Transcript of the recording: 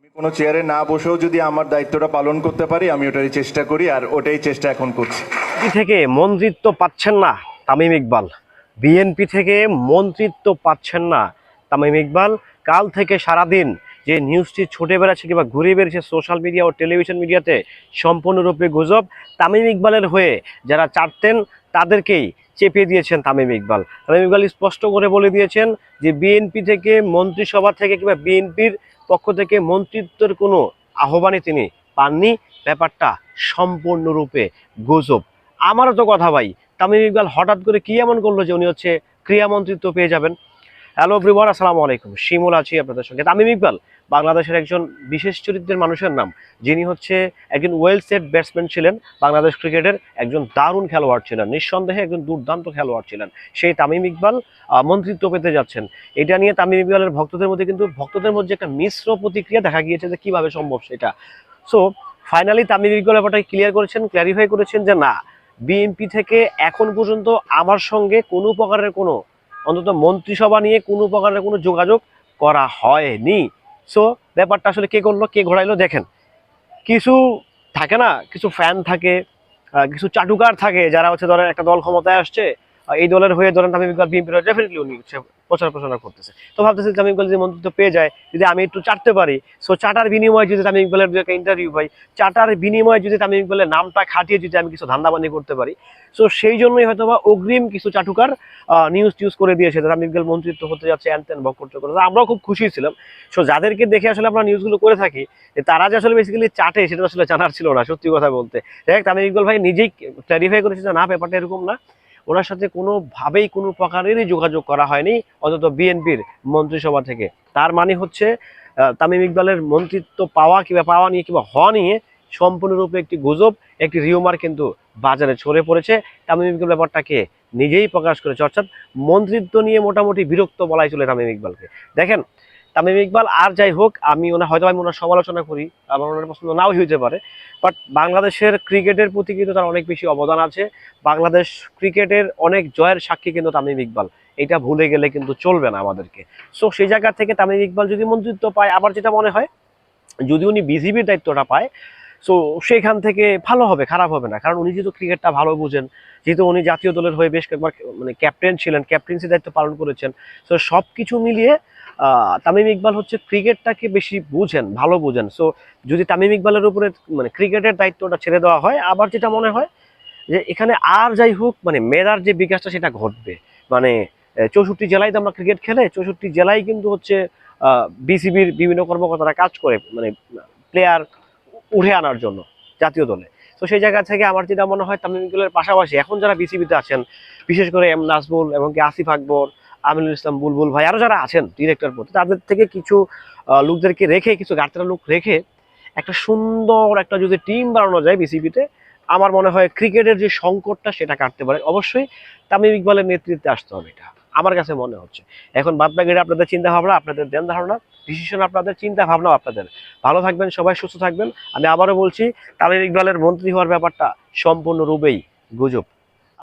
আমি কোনো চেয়ারে না বসেও যদি আমার দায়িত্বটা পালন করতে পারি, আমি ওটারই চেষ্টা করি আর ওটাই চেষ্টা এখন করছি। থেকে মন্ত্রিত্ব পাচ্ছেন না তামিম ইকবাল। বিএনপি থেকে মন্ত্রিত্ব পাচ্ছেন না তামিম ইকবাল। কাল থেকে সারাদিন যে নিউজটি ছুটে বেড়াচ্ছে কিংবা ঘুরে বেড়েছে সোশ্যাল মিডিয়া ও টেলিভিশন মিডিয়াতে সম্পূর্ণরূপে গুজব, তামিম ইকবালের হয়ে যারা চাটতেন তাদেরকেই চেপে দিয়েছেন তামিম ইকবাল। তামিম ইকবাল স্পষ্ট করে বলে দিয়েছেন যে বিএনপি থেকে মন্ত্রিসভা থেকে কিংবা বিএনপির পক্ষ থেকে মন্ত্রিত্বের কোনো আহ্বানই তিনি পাননি। ব্যাপারটা সম্পূর্ণরূপে গুজব। আমারও তো কথা ভাই, তামিম ইকবাল হঠাৎ করে কি এমন করল যে উনি হচ্ছে ক্রীড়ামন্ত্রিত্ব পেয়ে যাবেন? হ্যালো ব্রিবর আসসালামু আলাইকুম। শিমুল আছি আপনাদের সঙ্গে। তামিম ইকবাল, বাংলাদেশের একজন বিশেষ চরিত্রের মানুষের নাম। যিনি হচ্ছে একজন ওয়েল সেট ব্যাটসম্যান ছিলেন, বাংলাদেশ ক্রিকেটের একজন দারুণ খেলোয়াড় ছিলেন, নিঃসন্দেহে একজন দুর্দান্ত খেলোয়াড় ছিলেন। সেই তামিম ইকবাল মন্ত্রিত্ব পেতে যাচ্ছেন। এটা নিয়ে তামিম ইকবালের ভক্তদের মধ্যে কিন্তু ভক্তদের মধ্যে একটা মিশ্র প্রতিক্রিয়া দেখা গিয়েছে যে কীভাবে সম্ভব সেটা। সো ফাইনালি তামিম ইকবাল ব্যাপারটা ক্লিয়ার করেছেন ক্ল্যারিফাই করেছেন যে না বিএনপি থেকে এখন পর্যন্ত আমার সঙ্গে কোনো প্রকারের কোনো অন্তত মন্ত্রিসভা নিয়ে কোনো প্রকারের কোনো যোগাযোগ করা হয়নি। সো ব্যাপারটা আসলে কে করল, কে ঘোরাইলো দেখেন। কিছু থাকে না, কিছু ফ্যান থাকে কিছু চাটুকার থাকে, যারা হচ্ছে ধরেন একটা দল ক্ষমতায় আসছে এই দলের হয়ে ধরেন আমি বিএনপির ডেফিনেটলি উনি প্রচার প্রচারণা করতেছে। তো ভাবতেছি তামিম ইকবাল যদি মন্ত্রিত্ব পেয়ে যায়, যদি আমি একটু চাটতে পারি সো চাটার বিনিময়ে যদি তামিম ইকবালের একটা ইন্টারভিউ পাই, চাটার বিনিময়ে যদি তামিম ইকবালের নামটা খাটিয়ে যদি আমি কিছু ধান্দাবান্দি করতে পারি সো সেই জন্যই হয়তো বা অগ্রিম কিছু চাটুকার নিউজ টিউজ করে দিয়েছে তামিম ইকবাল মন্ত্রিত্ব হতে যাচ্ছে অ্যান ত্যান বক্তব্য করে তো আমরাও খুব খুশি ছিলাম। সো যাদেরকে দেখে আসলে আমরা নিউজগুলো করে থাকি, যে তারা যে আসলে বেসিক্যালি চাটে, সেটা আসলে জানার ছিল না, সত্যি কথা বলতে। দেখ তামিম ইকবাল ভাই নিজেই ক্ল্যারিফাই করেছে যে না, ব্যাপারটা এরকম না। ওনার সাথে কোনোভাবেই কোনো প্রকারেরই যোগাযোগ করা হয়নি, অন্তত বিএনপির মন্ত্রিসভা থেকে। তার মানে হচ্ছে তামিম ইকবালের মন্ত্রিত্ব পাওয়া কিংবা পাওয়া নিয়ে কিংবা হওয়া নিয়ে সম্পূর্ণরূপে একটি গুজব, একটি রিউমার কিন্তু বাজারে ছড়ে পড়েছে। তামিম ইকবাল ব্যাপারটাকে নিজেই প্রকাশ করেছে। অর্থাৎ মন্ত্রিত্ব নিয়ে মোটামুটি বিরক্ত বলাই চলে তামিম ইকবালকে। দেখেন তামিম ইকবাল আর যাই হোক, আমি ওনার, হয়তো আমি ওনার সমালোচনা করি, আমার ওনার পছন্দ নাও হইতে পারে বাট বাংলাদেশের ক্রিকেটের প্রতি কিন্তু তার অনেক বেশি অবদান আছে। বাংলাদেশ ক্রিকেটের অনেক জয়ের সাক্ষী কিন্তু তামিম ইকবাল। এটা ভুলে গেলে কিন্তু চলবে না আমাদেরকে। সো সেই জায়গা থেকে তামিম ইকবাল যদি মন্ত্রিত্ব পায় আবার যেটা মনে হয়, যদি উনি বিসিবির দায়িত্বটা পায় সো সেখান থেকে ভালো হবে, খারাপ হবে না। কারণ উনি যেহেতু ক্রিকেটটা ভালো বুঝেন, যেহেতু উনি জাতীয় দলের হয়ে বেশ কয়েকবার মানে ক্যাপ্টেন ছিলেন ক্যাপ্টেন্সি দায়িত্ব পালন করেছেন। সো সব কিছু মিলিয়ে তামিম ইকবাল হচ্ছে ক্রিকেটটাকে বেশি বুঝেন, ভালো বুঝেন। সো যদি তামিম ইকবালের উপরে মানে ক্রিকেটের দায়িত্বটা ছেড়ে দেওয়া হয়, আবার যেটা মনে হয় যে এখানে আর যাই হোক মানে মেধার যে বিকাশটা সেটা ঘটবে। মানে চৌষট্টি জেলায় তো আমরা ক্রিকেট খেলে, চৌষট্টি জেলায় কিন্তু হচ্ছে বিসিবির বিভিন্ন কর্মকর্তারা কাজ করে মানে প্লেয়ার উঠে আনার জন্য জাতীয় দলে। তো সেই জায়গা থেকে আমার যেটা মনে হয় তামিম পাশাপাশি এখন যারা বিসিবিতে আছেন, বিশেষ করে এম নাজবুল এবং কি আসিফ আকবর, আমিনুল ইসলাম বুলবুল ভাই আরও যারা আছেন ডিরেক্টর পথে তাদের থেকে কিছু লোকদেরকে রেখে, কিছু গাড়িতে লোক রেখে একটা সুন্দর একটা যদি টিম বানানো যায় বিসিবিতে, আমার মনে হয় ক্রিকেটের যে সংকটটা সেটা কাটতে পারে। অবশ্যই তামিম ইকবালের নেতৃত্বে আসতে হবে এটা। আমার কাছে মনে হচ্ছে। এখন বাদ বাকিটা আপনাদের চিন্তা ভাবনা আপনাদের দেন ধারণা ডিসিশন আপনাদের চিন্তা ভাবনা আপনাদের। ভালো থাকবেন, সবাই সুস্থ থাকবেন। আমি আবারও বলছি, তালের ইকবালের মন্ত্রী হওয়ার ব্যাপারটা সম্পূর্ণরূপেই গুজব।